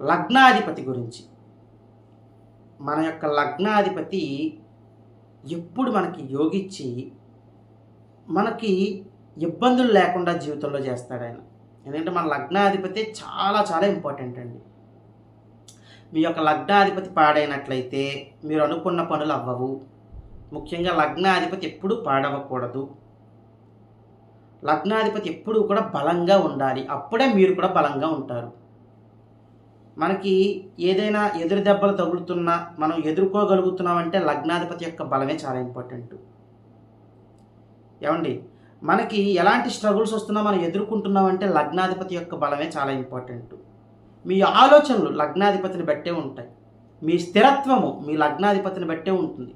లగ్నాధిపతి గురించి. మన యొక్క లగ్నాధిపతి ఎప్పుడు మనకి యోగిచ్చి మనకి ఇబ్బందులు లేకుండా జీవితంలో చేస్తాడు ఆయన. ఎందుకంటే మన లగ్నాధిపతి చాలా చాలా ఇంపార్టెంట్ అండి. మీ యొక్క లగ్నాధిపతి పాడైనట్లయితే మీరు అనుకున్న పనులు అవ్వవు. ముఖ్యంగా లగ్నాధిపతి ఎప్పుడూ పాడవకూడదు లగ్నాధిపతి ఎప్పుడూ కూడా బలంగా ఉండాలి. అప్పుడే మీరు కూడా బలంగా ఉంటారు. మనకి ఏదైనా ఎదురు దెబ్బలు తగులుతున్నా మనం ఎదుర్కోగలుగుతున్నామంటే లగ్నాధిపతి యొక్క బలమే చాలా ఇంపార్టెంట్. ఏమండి? మనకి ఎలాంటి స్ట్రగుల్స్ వస్తున్నా మనం ఎదుర్కొంటున్నామంటే లగ్నాధిపతి యొక్క బలమే చాలా ఇంపార్టెంట్. మీ ఆలోచనలు లగ్నాధిపతిని బట్టే ఉంటాయి. మీ స్థిరత్వము మీ లగ్నాధిపతిని బట్టే ఉంటుంది.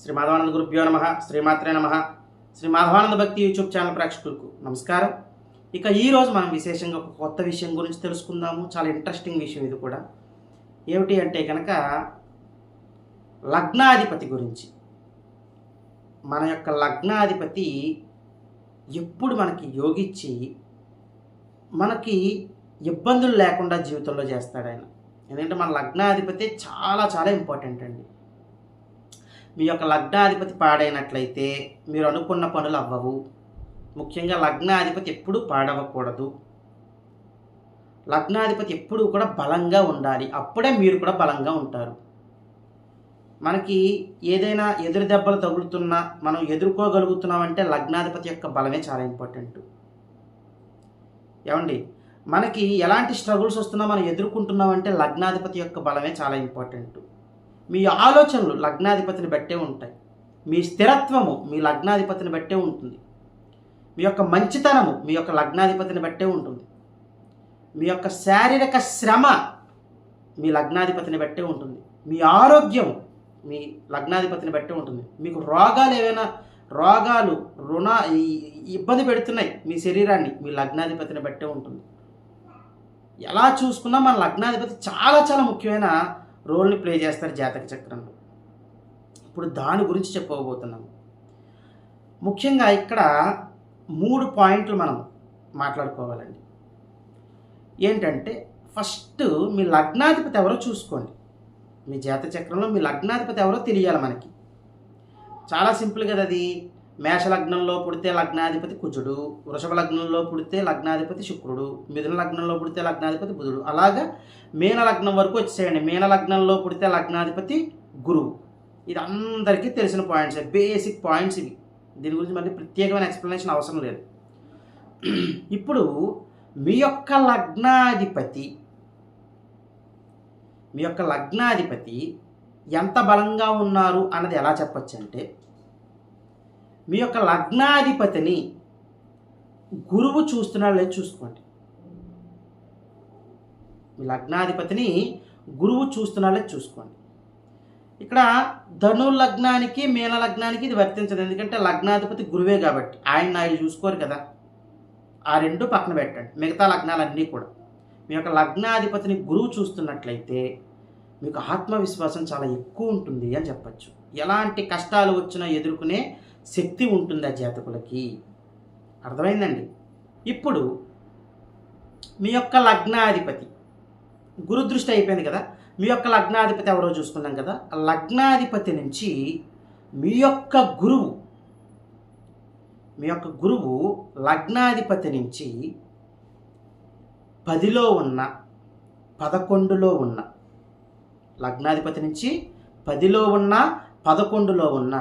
శ్రీ మాధవానంద గురుభ్యో నమ శ్రీమాత్రే నమ శ్రీ మాధవానంద భక్తి యూట్యూబ్ ఛానల్ ప్రేక్షకులకు నమస్కారం. ఇక ఈరోజు మనం విశేషంగా ఒక కొత్త విషయం గురించి తెలుసుకుందాము. చాలా ఇంట్రెస్టింగ్ విషయం ఇది కూడా. ఏమిటి అంటే కనుక లగ్నాధిపతి గురించి. మన యొక్క లగ్నాధిపతి ఎప్పుడు మనకి యోగిచ్చి మనకి ఇబ్బందులు లేకుండా జీవితంలో చేస్తాడు ఆయన. ఎందుకంటే మన లగ్నాధిపతి చాలా చాలా ఇంపార్టెంట్ అండి. మీ యొక్క లగ్నాధిపతి పాడైనట్లయితే మీరు అనుకున్న పనులు అవ్వవు. ముఖ్యంగా లగ్నాధిపతి ఎప్పుడూ పాడవకూడదు. లగ్నాధిపతి ఎప్పుడూ కూడా బలంగా ఉండాలి. అప్పుడే మీరు కూడా బలంగా ఉంటారు. మనకి ఏదైనా ఎదురు దెబ్బలు తగులుతున్నా మనం ఎదుర్కోగలుగుతున్నామంటే లగ్నాధిపతి యొక్క బలమే చాలా ఇంపార్టెంట్ ఏమండి? మనకి ఎలాంటి స్ట్రగుల్స్ వస్తున్నా మనం ఎదుర్కొంటున్నామంటే లగ్నాధిపతి యొక్క బలమే చాలా ఇంపార్టెంట్ మీ ఆలోచనలు లగ్నాధిపతిని బట్టే ఉంటాయి. మీ స్థిరత్వము మీ లగ్నాధిపతిని బట్టే ఉంటుంది. మీ యొక్క మంచితనము మీ యొక్క లగ్నాధిపతిని బట్టే ఉంటుంది. మీ యొక్క శారీరక శ్రమ మీ లగ్నాధిపతిని బట్టే ఉంటుంది. మీ ఆరోగ్యం మీ లగ్నాధిపతిని బట్టే ఉంటుంది. మీకు రోగాలు ఏవైనా రోగాలు రుణ ఈ- ఇబ్బంది పెడుతున్నాయి మీ శరీరాన్ని మీ లగ్నాధిపతిని బట్టే ఉంటుంది. ఎలా చూసుకున్నా మన లగ్నాధిపతి చాలా చాలా ముఖ్యమైన రోల్ని ప్లే చేస్తారు జాతక చక్రంలో. ఇప్పుడు దాని గురించి చెప్పుకోబోతున్నాము ముఖ్యంగా ఇక్కడ మూడు పాయింట్లు మనం మాట్లాడుకోవాలండి. ఏంటంటే ఫస్ట్ మీ లగ్నాధిపతి ఎవరో చూసుకోండి. మీ జాతచక్రంలో మీ లగ్నాధిపతి ఎవరో తెలియాలి మనకి. చాలా సింపుల్ కదా అది మేష లగ్నంలో పుడితే లగ్నాధిపతి కుజుడు వృషభ లగ్నంలో పుడితే లగ్నాధిపతి శుక్రుడు మిథున లగ్నంలో పుడితే లగ్నాధిపతి బుధుడు. అలాగా మీన లగ్నం వరకు వచ్చేయండి. మీన లగ్నంలో పుడితే లగ్నాధిపతి గురువు. ఇది అందరికీ తెలిసిన పాయింట్స్. బేసిక్ పాయింట్స్ ఇవి. దీని గురించి మళ్ళీ ప్రత్యేకమైన ఎక్స్ప్లెనేషన్ అవసరం లేదు. ఇప్పుడు మీ యొక్క లగ్నాధిపతి మీ యొక్క లగ్నాధిపతి ఎంత బలంగా ఉన్నారు అన్నది ఎలా చెప్పచ్చు అంటే మీ యొక్క లగ్నాధిపతిని గురువు చూస్తున్నాడు లేదు చూసుకోండి. మీ లగ్నాధిపతిని గురువు చూస్తున్నాడు లేదు చూసుకోండి. ఇక్కడ ధను లగ్నానికి మీన లగ్నానికి ఇది వర్తించదు. ఎందుకంటే లగ్నాధిపతి గురువే కాబట్టి. ఆయన ఆయన చూసుకోరు కదా. ఆ రెండు పక్కన పెట్టండి. మిగతా లగ్నాలన్నీ కూడా. మీ యొక్క లగ్నాధిపతిని గురువు చూస్తున్నట్లయితే మీకు ఆత్మవిశ్వాసం చాలా ఎక్కువ ఉంటుంది అని చెప్పచ్చు. ఎలాంటి కష్టాలు వచ్చినా ఎదుర్కొనే శక్తి ఉంటుంది ఆ జాతకులకి? అర్థమైందండి. ఇప్పుడు మీ యొక్క లగ్నాధిపతి గురుదృష్టి అయిపోయింది కదా? మీ యొక్క లగ్నాధిపతి ఎవరో చూసుకున్నాం కదా? ఆ లగ్నాధిపతి నుంచి మీ యొక్క గురువు మీ యొక్క గురువు లగ్నాధిపతి నుంచి పదిలో ఉన్న పదకొండులో ఉన్న లగ్నాధిపతి నుంచి పదిలో ఉన్న పదకొండులో ఉన్న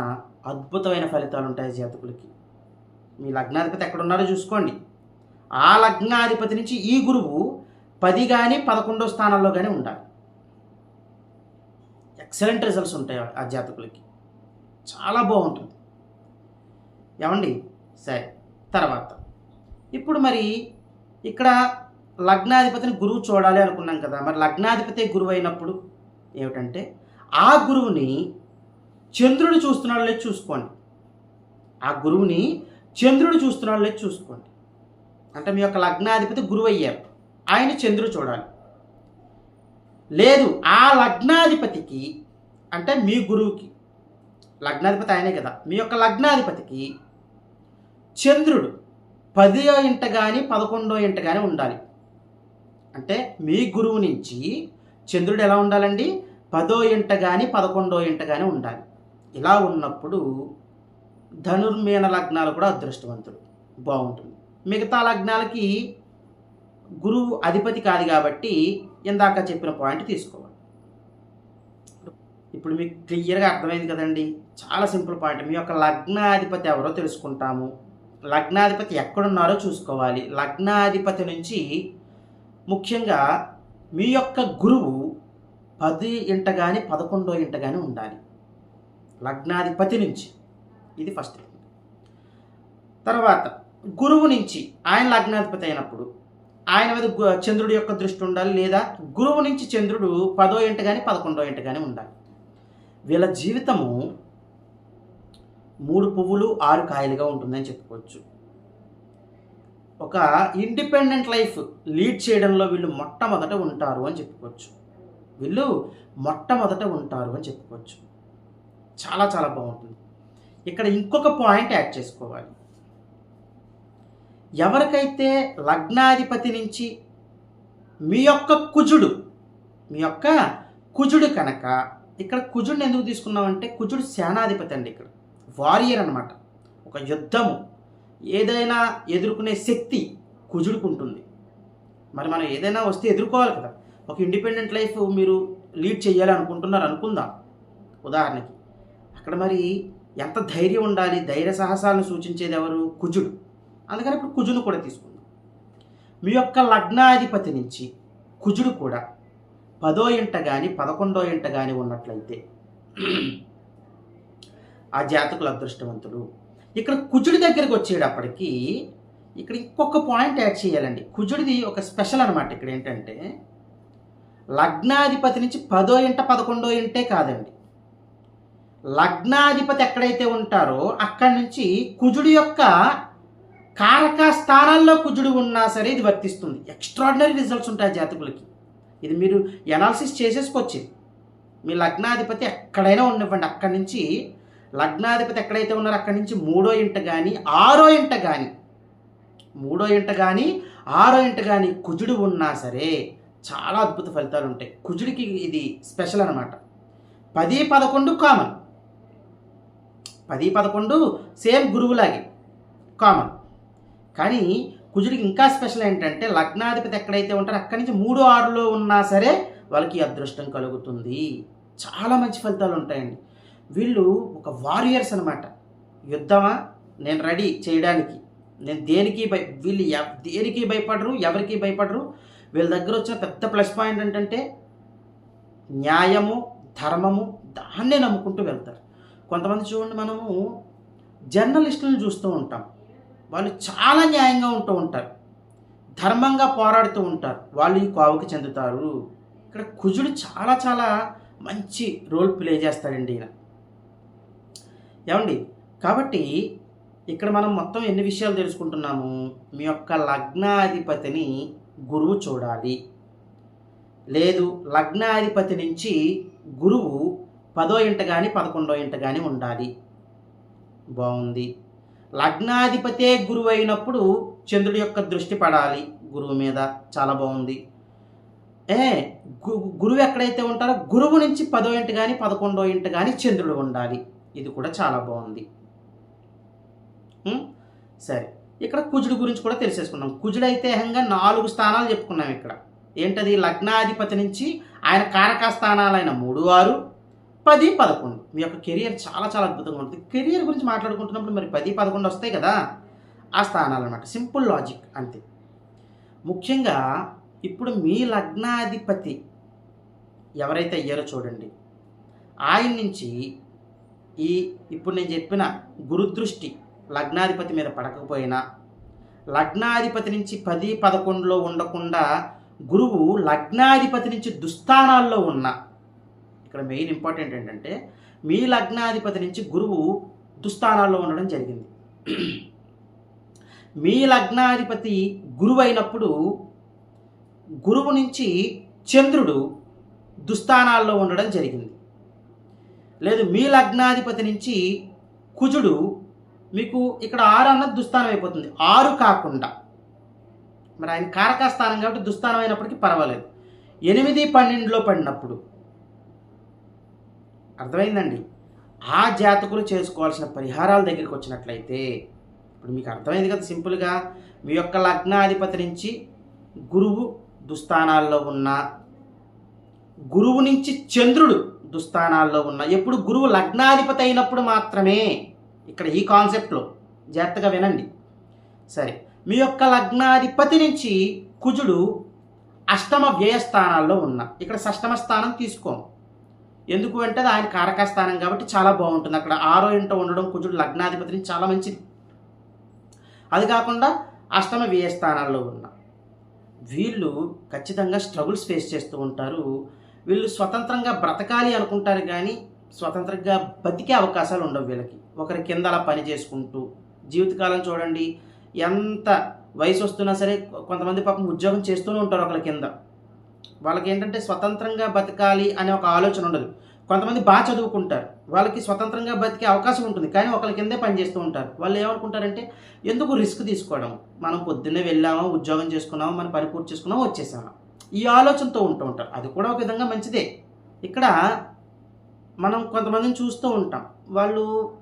అద్భుతమైన ఫలితాలు ఉంటాయి జాతకులకి. మీ లగ్నాధిపతి ఎక్కడున్నారో చూసుకోండి. ఆ లగ్నాధిపతి నుంచి ఈ గురువు పది కానీ పదకొండో స్థానాల్లో కానీ ఉండాలి. ఎక్సలెంట్ రిజల్ట్స్ ఉంటాయి ఆ జాతకులకి. చాలా బాగుంటుంది. ఏమండి? సరే తర్వాత. ఇప్పుడు మరి ఇక్కడ లగ్నాధిపతిని గురువు చూడాలి అనుకున్నాం కదా. మరి లగ్నాధిపతి గురువు అయినప్పుడు ఏమిటంటే ఆ గురువుని చంద్రుడు చూస్తున్నాడు లేదు చూసుకోండి. ఆ గురువుని చంద్రుడు చూస్తున్నాడు లేదు చూసుకోండి. అంటే మీ యొక్క లగ్నాధిపతి గురువు అయ్యారు. ఆయన చంద్రుడు చూడాలి. లేదు ఆ లగ్నాధిపతికి అంటే మీ గురువుకి లగ్నాధిపతి ఆయనే కదా మీ యొక్క లగ్నాధిపతికి చంద్రుడు పదో ఇంట కానీ పదకొండో ఇంట కానీ ఉండాలి. అంటే మీ గురువు నుంచి చంద్రుడు ఎలా ఉండాలండి? పదో ఇంట కానీ పదకొండో ఇంట కానీ ఉండాలి. ఇలా ఉన్నప్పుడు ధనుర్మీన లగ్నాలు కూడా అదృష్టవంతుడు. బాగుంటుంది. మిగతా లగ్నాలకి గురువు అధిపతి కాదు కాబట్టి ఇందాక చెప్పిన పాయింట్ తీసుకోవాలి. ఇప్పుడు మీకు క్లియర్గా అర్థమైంది కదండి. చాలా సింపుల్ పాయింట్. మీ యొక్క లగ్నాధిపతి ఎవరో తెలుసుకుంటాము. లగ్నాధిపతి ఎక్కడున్నారో చూసుకోవాలి. లగ్నాధిపతి నుంచి ముఖ్యంగా మీ యొక్క గురువు పది ఇంట కానీ పదకొండో ఇంట కానీ ఉండాలి. లగ్నాధిపతి నుంచి. ఇది ఫస్ట్ తర్వాత గురువు నుంచి ఆయన లగ్నాధిపతి అయినప్పుడు ఆయన మీద చంద్రుడి యొక్క దృష్టి ఉండాలి లేదా గురువు నుంచి చంద్రుడు పదో ఇంట కానీ పదకొండో ఇంట కానీ ఉండాలి. వీళ్ళ జీవితము మూడు పువ్వులు ఆరు కాయలుగా ఉంటుందని చెప్పుకోవచ్చు. ఒక ఇండిపెండెంట్ లైఫ్ లీడ్ చేయడంలో వీళ్ళు మొట్టమొదట ఉంటారు అని చెప్పుకోవచ్చు. వీళ్ళు మొట్టమొదట ఉంటారు అని చెప్పుకోవచ్చు. చాలా చాలా బాగుంటుంది. ఇక్కడ ఇంకొక పాయింట్ యాడ్ చేసుకోవాలి. ఎవరికైతే లగ్నాధిపతి నుంచి మీ యొక్క కుజుడు మీ యొక్క కుజుడు కనుక ఇక్కడ కుజుడిని ఎందుకు తీసుకున్నామంటే కుజుడు సేనాధిపతి అండి ఇక్కడ. వారియర్ అనమాట ఒక యుద్ధము. ఏదైనా ఎదుర్కొనే శక్తి కుజుడికి ఉంటుంది. మరి మనం ఏదైనా వస్తే ఎదుర్కోవాలి కదా. ఒక ఇండిపెండెంట్ లైఫ్ మీరు లీడ్ చేయాలి అనుకుంటున్నారు అనుకుందాం. ఉదాహరణకి. అక్కడ మరి ఎంత ధైర్యం ఉండాలి ధైర్య సాహసాలను సూచించేది ఎవరు? కుజుడు. అందుకని ఇప్పుడు కుజును కూడా తీసుకుందాం. మీ యొక్క లగ్నాధిపతి నుంచి కుజుడు కూడా పదో ఇంట కానీ పదకొండో ఇంట కానీ ఉన్నట్లయితే ఆ జాతకులు అదృష్టవంతుడు ఇక్కడ కుజుడి దగ్గరికి వచ్చేటప్పటికి ఇక్కడ ఇంకొక పాయింట్ యాడ్ చేయాలండి. కుజుడిది ఒక స్పెషల్ అనమాట ఇక్కడ ఏంటంటే లగ్నాధిపతి నుంచి పదో ఇంట పదకొండో ఇంటే కాదండి. లగ్నాధిపతి ఎక్కడైతే ఉంటారో అక్కడి నుంచి కుజుడి యొక్క కారక స్థానాల్లో కుజుడు ఉన్నా సరే ఇది వర్తిస్తుంది. ఎక్స్ట్రాడినరీ రిజల్ట్స్ ఉంటాయి జాతకులకి. ఇది మీరు ఎనాలిసిస్ చేసేసుకోవచ్చు. మీ లగ్నాధిపతి ఎక్కడైనా ఉండివ్వండి అక్కడి నుంచి లగ్నాధిపతి ఎక్కడైతే ఉన్నారో అక్కడి నుంచి మూడో ఇంట కానీ ఆరో ఇంట కానీ మూడో ఇంట కానీ ఆరో ఇంట కానీ కుజుడు ఉన్నా సరే చాలా అద్భుత ఫలితాలు ఉంటాయి. కుజుడికి ఇది స్పెషల్ అనమాట పది పదకొండు కామన్. పది పదకొండు సేమ్ గురువులాగే. కామన్. కానీ కుజుడికి ఇంకా స్పెషల్ ఏంటంటే లగ్నాధిపతి ఎక్కడైతే ఉంటారో అక్కడి నుంచి మూడు ఆరులో ఉన్నా సరే వాళ్ళకి అదృష్టం కలుగుతుంది. చాలా మంచి ఫలితాలు ఉంటాయండి. వీళ్ళు ఒక వారియర్స్ అనమాట యుద్ధమా? నేను రెడీ చేయడానికి. నేను దేనికి భయ వీళ్ళు ఎవ- దేనికి భయపడరు ఎవరికి భయపడరు. వీళ్ళ దగ్గర వచ్చిన పెద్ద ప్లస్ పాయింట్ ఏంటంటే న్యాయము ధర్మము దాన్నే నమ్ముకుంటూ వెళ్తారు. కొంతమంది చూడండి మనము జర్నలిస్టులను చూస్తూ ఉంటాం. వాళ్ళు చాలా న్యాయంగా ఉంటూ ఉంటారు. ధర్మంగా పోరాడుతూ ఉంటారు. వాళ్ళు ఈ కోవకి చెందుతారు. ఇక్కడ కుజుడు చాలా చాలా మంచి రోల్ ప్లే చేస్తాడండి ఈయన. ఏమండి? కాబట్టి ఇక్కడ మనం మొత్తం ఎన్ని విషయాలు తెలుసుకుంటున్నాము? మీ యొక్క లగ్నాధిపతిని గురువు చూడాలి. లేదు లగ్నాధిపతి నుంచి గురువు పదో ఇంట కానీ పదకొండో ఇంట కానీ ఉండాలి. బాగుంది లగ్నాధిపతే గురువు అయినప్పుడు చంద్రుడి యొక్క దృష్టి పడాలి గురువు మీద. చాలా బాగుంది ఏ గు- గురువు ఎక్కడైతే ఉంటారో గురువు నుంచి పదో ఇంట కానీ పదకొండో ఇంట కానీ చంద్రుడు ఉండాలి. ఇది కూడా చాలా బాగుంది సరే. ఇక్కడ కుజుడు గురించి కూడా తెలిసేసుకున్నాం కుజుడు అయితే ఏకంగా నాలుగు స్థానాలు చెప్పుకున్నాం ఇక్కడ. ఏంటది? లగ్నాధిపతి నుంచి ఆయన కారక స్థానాలైన మూడు ఆరు పది పదకొండు. మీ యొక్క కెరియర్ చాలా చాలా అద్భుతంగా ఉంటుంది. కెరియర్ గురించి మాట్లాడుకుంటున్నప్పుడు మరి పది పదకొండు వస్తాయి కదా? ఆ స్థానాలు అనమాట సింపుల్ లాజిక్ అంతే. ముఖ్యంగా ఇప్పుడు మీ లగ్నాధిపతి ఎవరైతే అయ్యారో చూడండి. ఆయన నుంచి ఈ ఇప్పుడు నేను చెప్పిన గురుదృష్టి లగ్నాధిపతి మీద పడకపోయినా లగ్నాధిపతి నుంచి పది పదకొండులో ఉండకుండా గురువు లగ్నాధిపతి నుంచి దుస్థానాల్లో ఉన్న ఇక్కడ మెయిన్ ఇంపార్టెంట్ ఏంటంటే మీ లగ్నాధిపతి నుంచి గురువు దుస్థానాల్లో ఉండడం జరిగింది. మీ లగ్నాధిపతి గురువు అయినప్పుడు గురువు నుంచి చంద్రుడు దుస్థానాల్లో ఉండడం జరిగింది. లేదు మీ లగ్నాధిపతి నుంచి కుజుడు మీకు ఇక్కడ ఆరు అన్నది దుస్థానం అయిపోతుంది. ఆరు కాకుండా. మరి ఆయన కారకస్థానం కాబట్టి దుస్థానం అయినప్పటికీ పర్వాలేదు. ఎనిమిది పన్నెండులో పడినప్పుడు అర్థమైందండి. ఆ జాతకులు చేసుకోవాల్సిన పరిహారాల దగ్గరికి వచ్చినట్లయితే ఇప్పుడు మీకు అర్థమైంది కదా సింపుల్గా మీ యొక్క లగ్నాధిపతి నుంచి గురువు దుస్థానాల్లో ఉన్న గురువు నుంచి చంద్రుడు దుస్థానాల్లో ఉన్న ఎప్పుడు గురువు లగ్నాధిపతి అయినప్పుడు మాత్రమే ఇక్కడ ఈ కాన్సెప్ట్లో జాగ్రత్తగా వినండి. సరే మీ యొక్క లగ్నాధిపతి నుంచి కుజుడు అష్టమ వ్యయస్థానాల్లో ఉన్న ఇక్కడ షష్టమ స్థానం తీసుకోం. ఎందుకు అంటే అది ఆయన కారక స్థానం కాబట్టి చాలా బాగుంటుంది. అక్కడ ఆరో ఇంట ఉండడం కుజుడు లగ్నాధిపతిని చాలా మంచిది అది కాకుండా అష్టమ వ్యయ స్థానాల్లో ఉన్న వీళ్ళు ఖచ్చితంగా స్ట్రగుల్స్ ఫేస్ చేస్తూ ఉంటారు. వీళ్ళు స్వతంత్రంగా బ్రతకాలి అనుకుంటారు కానీ స్వతంత్రంగా బతికే అవకాశాలు ఉండవు వీళ్ళకి. ఒకరి కింద అలా పని చేసుకుంటూ జీవితకాలం చూడండి ఎంత వయసు వస్తున్నా సరే కొంతమంది పాపం ఉద్యోగం చేస్తూనే ఉంటారు ఒకరి కింద. వాళ్ళకి ఏంటంటే స్వతంత్రంగా బతకాలి అనే ఒక ఆలోచన ఉండదు. కొంతమంది బాగా చదువుకుంటారు. వాళ్ళకి స్వతంత్రంగా బతికే అవకాశం ఉంటుంది. కానీ ఒకరి కిందే పని చేస్తూ ఉంటారు. వాళ్ళు ఏమనుకుంటారంటే ఎందుకు రిస్క్ తీసుకోవడం? మనం పొద్దున్నే వెళ్ళామా ఉద్యోగం చేసుకున్నామో మన పని పూర్తి చేసుకున్నామా వచ్చేసాము? ఈ ఆలోచనతో ఉంటూ ఉంటారు. అది కూడా ఒక విధంగా మంచిదే. ఇక్కడ మనం కొంతమందిని చూస్తూ ఉంటాం. వాళ్ళు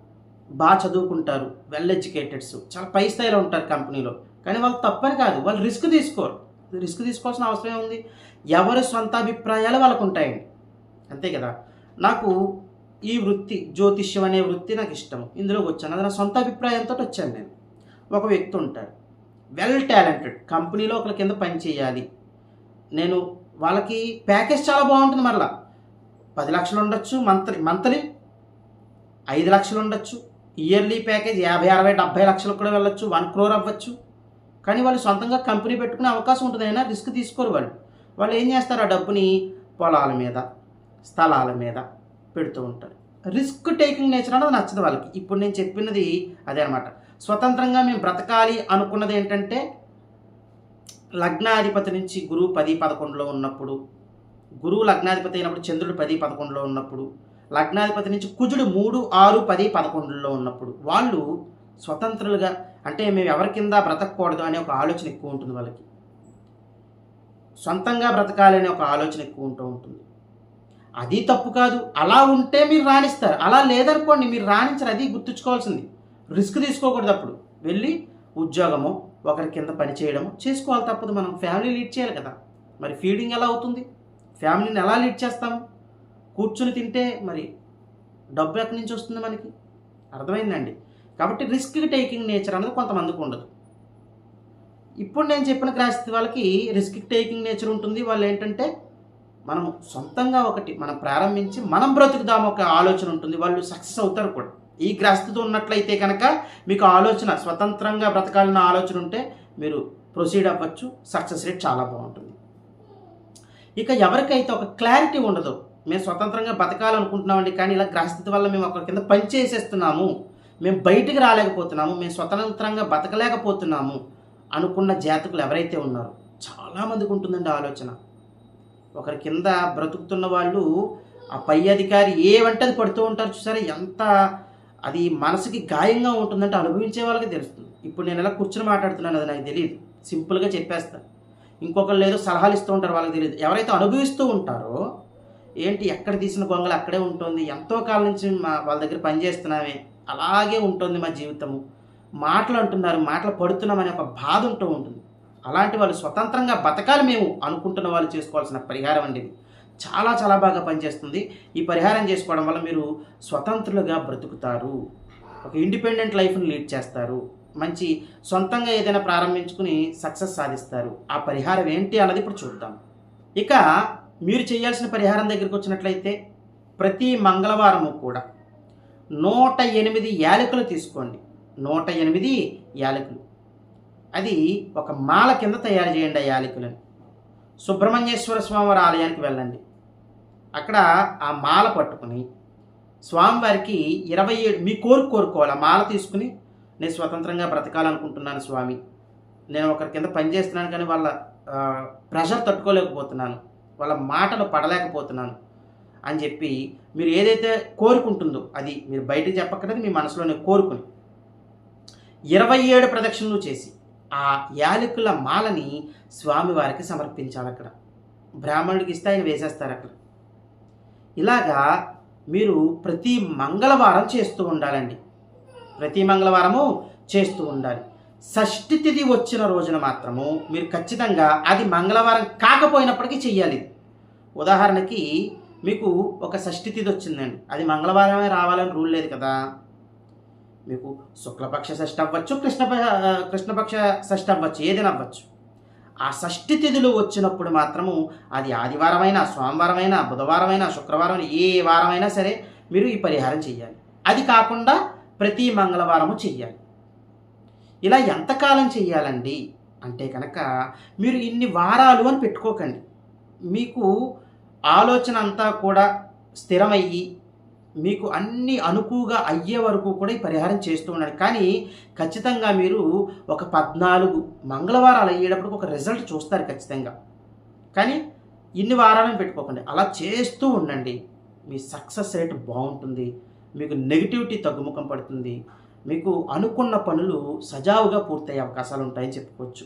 బాగా చదువుకుంటారు. Well educateds. చాలా పై స్థాయిలో ఉంటారు కంపెనీలో. కానీ వాళ్ళు తప్పని కాదు. వాళ్ళు రిస్క్ తీసుకోరు. రిస్క్ తీసుకోవాల్సిన అవసరం ఉంది ఎవరి సొంత అభిప్రాయాలు వాళ్ళకు ఉంటాయండి అంతే కదా? నాకు ఈ వృత్తి జ్యోతిష్యం అనే వృత్తి నాకు ఇష్టం ఇందులోకి వచ్చాను. అది నా సొంత అభిప్రాయంతో వచ్చాను నేను. ఒక వ్యక్తి ఉంటాడు. Well talented. కంపెనీలో ఒకరి కింద పని చేయాలి. నేను వాళ్ళకి ప్యాకేజ్ చాలా బాగుంటుంది మరలా. పది లక్షలు ఉండొచ్చు మంత్లీ మంత్లీ ఐదు లక్షలు ఉండొచ్చు. ఇయర్లీ ప్యాకేజ్ యాభై అరవై డెబ్బై లక్షలు కూడా వెళ్ళొచ్చు. వన్ క్రోర్ అవ్వచ్చు. కానీ వాళ్ళు సొంతంగా కంపెనీ పెట్టుకునే అవకాశం ఉంటుంది. అయినా రిస్క్ తీసుకోరు వాళ్ళు. వాళ్ళు ఏం చేస్తారు? ఆ డబ్బుని పొలాల మీద స్థలాల మీద పెడుతూ ఉంటారు. రిస్క్ టేకింగ్ నేచర్ అనేది నచ్చదు వాళ్ళకి. ఇప్పుడు నేను చెప్పినది అదే అనమాట స్వతంత్రంగా మేము బ్రతకాలి అనుకున్నది ఏంటంటే లగ్నాధిపతి నుంచి గురువు పది పదకొండులో ఉన్నప్పుడు గురువు లగ్నాధిపతి అయినప్పుడు చంద్రుడు పది పదకొండులో ఉన్నప్పుడు లగ్నాధిపతి నుంచి కుజుడు మూడు ఆరు పది పదకొండులో ఉన్నప్పుడు వాళ్ళు స్వతంత్రులుగా అంటే మేము ఎవరి కింద బ్రతకూడదు అనే ఒక ఆలోచన ఎక్కువ ఉంటుంది వాళ్ళకి. సొంతంగా బ్రతకాలి అనే ఒక ఆలోచన ఎక్కువ ఉంటూ ఉంటుంది. అది తప్పు కాదు. అలా ఉంటే మీరు రాణిస్తారు. అలా లేదనుకోండి మీరు రాణించరు. అది గుర్తుంచుకోవాల్సింది. రిస్క్ తీసుకోకూడదు అప్పుడు. వెళ్ళి ఉద్యోగము ఒకరి కింద పని చేయడము చేసుకోవాలి తప్పదు. మనం ఫ్యామిలీ లీడ్ చేయాలి కదా. మరి ఫీడింగ్ ఎలా అవుతుంది? ఫ్యామిలీని ఎలా లీడ్ చేస్తాము? కూర్చుని తింటే మరి డబ్బు ఎక్కడి నుంచి వస్తుంది మనకి? అర్థమైందండి కాబట్టి రిస్క్ టేకింగ్ నేచర్ అనేది కొంతమందికి ఉండదు. ఇప్పుడు నేను చెప్పిన గ్రాస్తి వాళ్ళకి రిస్క్ టేకింగ్ నేచర్ ఉంటుంది. వాళ్ళు ఏంటంటే మనం సొంతంగా ఒకటి మనం ప్రారంభించి మనం బ్రతుకుదాం ఒక ఆలోచన ఉంటుంది. వాళ్ళు సక్సెస్ అవుతారు కూడా. ఈ గ్రస్తుతో ఉన్నట్లయితే కనుక మీకు ఆలోచన స్వతంత్రంగా బ్రతకాలన్న ఆలోచన ఉంటే మీరు ప్రొసీడ్ అవ్వచ్చు. సక్సెస్ రేట్ చాలా బాగుంటుంది. ఇక ఎవరికైతే ఒక క్లారిటీ ఉండదు మేము స్వతంత్రంగా బతకాలనుకుంటున్నామండి కానీ ఇలా గ్రహస్థితి వల్ల మేము ఒకరి కింద పని చేసేస్తున్నాము మేము బయటికి రాలేకపోతున్నాము మేము స్వతంత్రంగా బతకలేకపోతున్నాము అనుకున్న జాతకులు ఎవరైతే ఉన్నారో చాలామందికి ఉంటుందండి ఆలోచన. ఒకరి కింద బ్రతుకుతున్న వాళ్ళు ఆ పై అధికారి ఏవంటే అది పడుతూ ఉంటారు చూసారా? ఎంత అది మనసుకి గాయంగా ఉంటుందంటే అనుభవించే వాళ్ళకి తెలుస్తుంది. ఇప్పుడు నేను ఎలా కూర్చొని మాట్లాడుతున్నాను అది నాకు తెలియదు సింపుల్గా చెప్పేస్తాను ఇంకొకళ్ళు ఏదో సలహాలు ఇస్తూ ఉంటారు వాళ్ళకి తెలియదు ఎవరైతే అనుభవిస్తూ ఉంటారో ఏంటి ఎక్కడ తీసిన గొంగలు అక్కడే ఉంటుంది ఎంతో కాలం నుంచి మా వాళ్ళ దగ్గర పనిచేస్తున్నామే అలాగే ఉంటుంది మా జీవితము. మాటలు అంటున్నారు మాటలు పడుతున్నామనే ఒక బాధ ఉంటూ ఉంటుంది. అలాంటి వాళ్ళు స్వతంత్రంగా బతకాలి మేము అనుకుంటున్న వాళ్ళు చేసుకోవాల్సిన పరిహారం అండి చాలా చాలా బాగా పనిచేస్తుంది. ఈ పరిహారం చేసుకోవడం వల్ల మీరు స్వతంత్రులుగా బ్రతుకుతారు. ఒక ఇండిపెండెంట్ లైఫ్ని లీడ్ చేస్తారు. మంచి సొంతంగా ఏదైనా ప్రారంభించుకుని సక్సెస్ సాధిస్తారు. ఆ పరిహారం ఏంటి అన్నది ఇప్పుడు చూద్దాం. ఇక మీరు చేయాల్సిన పరిహారం దగ్గరికి వచ్చినట్లయితే ప్రతి మంగళవారము కూడా నూట ఎనిమిది యాలకులు తీసుకోండి. నూట ఎనిమిది యాలకులు. అది ఒక మాల కింద తయారు చేయండి ఆ యాలకులను. సుబ్రహ్మణ్యేశ్వర స్వామివారి ఆలయానికి వెళ్ళండి. అక్కడ ఆ మాల పట్టుకుని స్వామివారికి ఇరవై ఏడు మీ కోరిక కోరుకోవాలి. ఆ మాల తీసుకుని నేను స్వతంత్రంగా బ్రతకాలనుకుంటున్నాను స్వామి. నేను ఒకరి కింద పనిచేస్తున్నాను కానీ వాళ్ళ ప్రెషర్ తట్టుకోలేకపోతున్నాను. వాళ్ళ మాటలు పడలేకపోతున్నాను. అని చెప్పి మీరు ఏదైతే కోరుకుంటుందో అది మీరు బయటకు చెప్పక్కర్లేదు మీ మనసులోనే కోరుకుని. ఇరవై ఏడు ప్రదక్షిణలు చేసి ఆ యాలకుల మాలని స్వామివారికి సమర్పించాలి అక్కడ. బ్రాహ్మణుడికి ఇస్తే ఆయన వేసేస్తారు అక్కడ. ఇలాగా మీరు ప్రతి మంగళవారం చేస్తూ ఉండాలండి. ప్రతి మంగళవారము చేస్తూ ఉండాలి. షష్ఠి తిథి వచ్చిన రోజున మాత్రము మీరు ఖచ్చితంగా అది మంగళవారం కాకపోయినప్పటికీ చెయ్యాలి. ఉదాహరణకి మీకు ఒక షష్ఠి తిథి వచ్చిందండి. అది మంగళవారమే రావాలని రూల్ లేదు కదా. మీకు శుక్లపక్ష షష్ఠి అవ్వచ్చు కృష్ణ కృష్ణపక్ష షష్ఠి అవ్వచ్చు ఏదైనా అవ్వచ్చు. ఆ షష్ఠి తిథులు వచ్చినప్పుడు మాత్రము అది ఆదివారమైనా సోమవారమైనా బుధవారమైనా శుక్రవారం ఏ వారమైనా సరే మీరు ఈ పరిహారం చెయ్యాలి. అది కాకుండా ప్రతి మంగళవారము చెయ్యాలి. ఇలా ఎంతకాలం చెయ్యాలండి? అంటే కనుక మీరు ఇన్ని వారాలు అని పెట్టుకోకండి. మీకు ఆలోచన అంతా కూడా స్థిరమయ్యి మీకు అన్ని అనుకువగా అయ్యే వరకు కూడా ఈ పరిహారం చేస్తూ ఉండండి. కానీ ఖచ్చితంగా మీరు ఒక పద్నాలుగు మంగళవారాలు అయ్యేటప్పుడు ఒక రిజల్ట్ చూస్తారు ఖచ్చితంగా. కానీ ఇన్ని వారాలను పెట్టుకోకండి. అలా చేస్తూ ఉండండి. మీ సక్సెస్ రేట్ బాగుంటుంది. మీకు నెగిటివిటీ తగ్గుముఖం పడుతుంది. మీకు అనుకున్న పనులు సజావుగా పూర్తయ్యే అవకాశాలు ఉంటాయని చెప్పుకోవచ్చు.